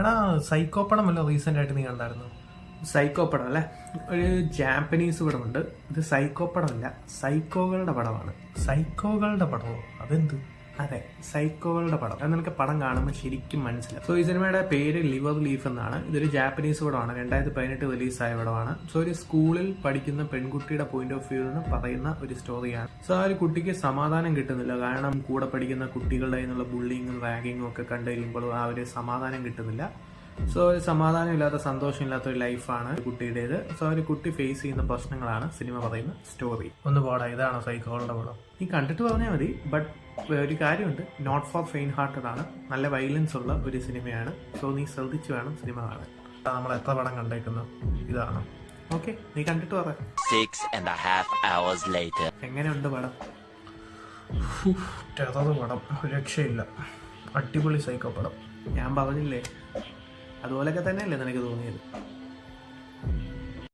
എടാ സൈക്കോ പടം വല്ല റീസെന്റ് ആയിട്ട് നീ കണ്ടായിരുന്നു? സൈക്കോ പടം അല്ലേ? ഒരു ജാപ്പനീസ് പടമുണ്ട്. ഇത് സൈക്കോ പടമല്ല സൈക്കോകളുടെ പടമാണ്. സൈക്കോകളുടെ പടമോ? അതെന്ത്? അതെ സൈക്കോകളുടെ പടം. അത് നിനക്ക് പടം കാണുമ്പോൾ ശരിക്കും മനസ്സിലാവും. സോ ഈ സിനിമയുടെ പേര് ലിവർ ലീഫ് എന്നാണ്. ഇതൊരു ജാപ്പനീസ് പടമാണ്. രണ്ടായിരത്തി പതിനെട്ട് റിലീസായ പടമാണ്. സോ ഒരു സ്കൂളിൽ പഠിക്കുന്ന പെൺകുട്ടിയുടെ പോയിന്റ് ഓഫ് വ്യൂ നിന്ന് പറയുന്ന ഒരു സ്റ്റോറിയാണ് സോ ആ ഒരു കുട്ടിക്ക് സമാധാനം കിട്ടുന്നില്ല. കാരണം കൂടെ പഠിക്കുന്ന കുട്ടികളുടെ നിന്നുള്ള ബുള്ളിങ്ങും റാഗിങ്ങും ഒക്കെ കണ്ടു കഴിയുമ്പോൾ ആ ഒരു സമാധാനം കിട്ടുന്നില്ല. സോ ഒരു സമാധാനമില്ലാത്ത സന്തോഷമില്ലാത്ത ഒരു ലൈഫാണ് കുട്ടിയുടേത്. സോ ഒരു കുട്ടി ഫേസ് ചെയ്യുന്ന പ്രശ്നങ്ങളാണ് സിനിമ പറയുന്ന സ്റ്റോറി ഒന്ന് പോടാ ഇതാണ് സൈക്കോളുടെ പടം? നീ കണ്ടിട്ട് പറഞ്ഞാൽ മതി ബട്ട് ഒരു കാര്യമുണ്ട്. നോട്ട് ഫോർ ഫെയിൻ ഹാർട്ടഡ് ആണ്. നല്ല വയലൻസ് ഉള്ള ഒരു സിനിമയാണ്. സോ നീ ശ്രദ്ധിച്ചു വേണം സിനിമ കാണാൻ. നമ്മൾ എത്ര പടം കണ്ടേക്കുന്നു. ഇതാണ്. ഓക്കെ നീ കണ്ടിട്ട് പറ. Six and a half hours later. എങ്ങനെയുണ്ട് പടം? ടെറർ പടം. രക്ഷയില്ല. അടിപൊളി സൈക്കോ പടം. ഞാൻ പറഞ്ഞില്ലേ? അതുപോലൊക്കെ തന്നെയല്ലേ നിനക്ക് തോന്നിയത്?